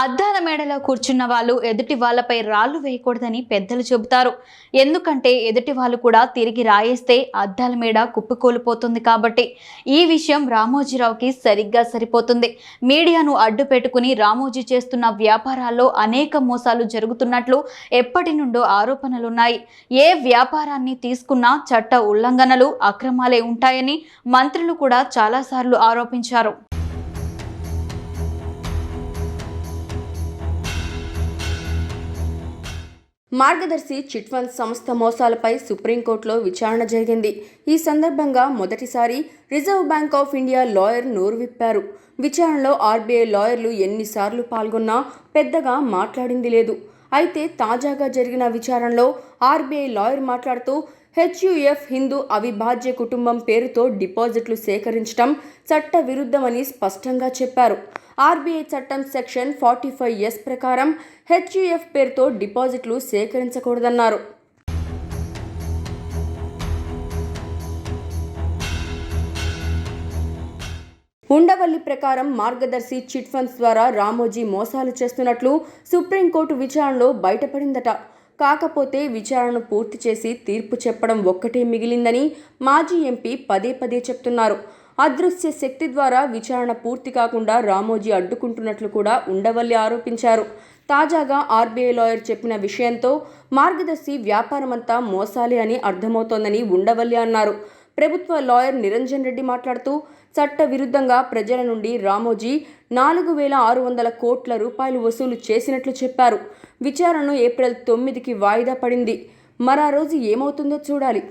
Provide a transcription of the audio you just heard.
అద్దాల మేడలో కూర్చున్న వాళ్ళు ఎదుటి వాళ్ళపై రాళ్ళు వేయకూడదని పెద్దలు చెబుతారు. ఎందుకంటే ఎదుటి వాళ్ళు కూడా తిరిగి రాయేస్తే అద్దాల మేడ కుప్పకూలిపోతుంది కాబట్టి ఈ విషయం రామోజీరావుకి సరిగ్గా సరిపోతుంది. మీడియాను అడ్డు పెట్టుకుని రామోజీ చేస్తున్న వ్యాపారాల్లో అనేక మోసాలు జరుగుతున్నట్లు ఎప్పటి నుండో ఆరోపణలున్నాయి. ఏ వ్యాపారాన్ని తీసుకున్నా చట్ట ఉల్లంఘనలు అక్రమాలే ఉంటాయని మంత్రులు కూడా చాలాసార్లు ఆరోపించారు. మార్గదర్శి చిట్ ఫండ్ సంస్థ మోసాలపై సుప్రీంకోర్టులో విచారణ జరిగింది. ఈ సందర్భంగా మొదటిసారి Reserve Bank of India lawyer నోరు విప్పారు. విచారణలో ఆర్బీఐ లాయర్లు ఎన్నిసార్లు పాల్గొన్నా పెద్దగా మాట్లాడింది లేదు. అయితే తాజాగా జరిగిన విచారణలో ఆర్బీఐ లాయర్ మాట్లాడుతూ హెచ్యుఎఫ్ హిందూ అవిభాజ్య కుటుంబం పేరుతో డిపాజిట్లు సేకరించడం చట్ట విరుద్ధమని స్పష్టంగా చెప్పారు. ఆర్బీఐ చట్టం సెక్షన్ ఫార్టీ ఫైవ్ ఎస్ ప్రకారం హెచ్యుఎఫ్ పేరుతో డిపాజిట్లు సేకరించకూడదన్నారు. ఉండవల్లి ప్రకారం మార్గదర్శి చిట్ ఫండ్స్ ద్వారా రామోజీ మోసాలు చేస్తున్నట్లు సుప్రీంకోర్టు విచారణలో బయటపడిందట. కాకపోతే విచారణను పూర్తి చేసి తీర్పు చెప్పడం ఒక్కటే మిగిలిందని మాజీ ఎంపీ పదే పదే చెప్తున్నారు. అదృశ్య శక్తి ద్వారా విచారణ పూర్తి కాకుండా రామోజీ అడ్డుకుంటున్నట్లు కూడా ఉండవల్లి ఆరోపించారు. తాజాగా ఆర్బీఐ లాయర్ చెప్పిన విషయంతో మార్గదర్శి వ్యాపారమంతా మోసాలే అని అర్థమవుతోందని ఉండవల్లి అన్నారు. ప్రభుత్వ లాయర్ నిరంజన్ రెడ్డి మాట్లాడుతూ చట్ట విరుద్ధంగా ప్రజల నుండి రామోజీ నాలుగు వేల ఆరు వందల కోట్ల రూపాయలు వసూలు చేసినట్లు చెప్పారు. విచారణను ఏప్రిల్ తొమ్మిదికి వాయిదా పడింది. మరో రోజు ఏమవుతుందో చూడాలి.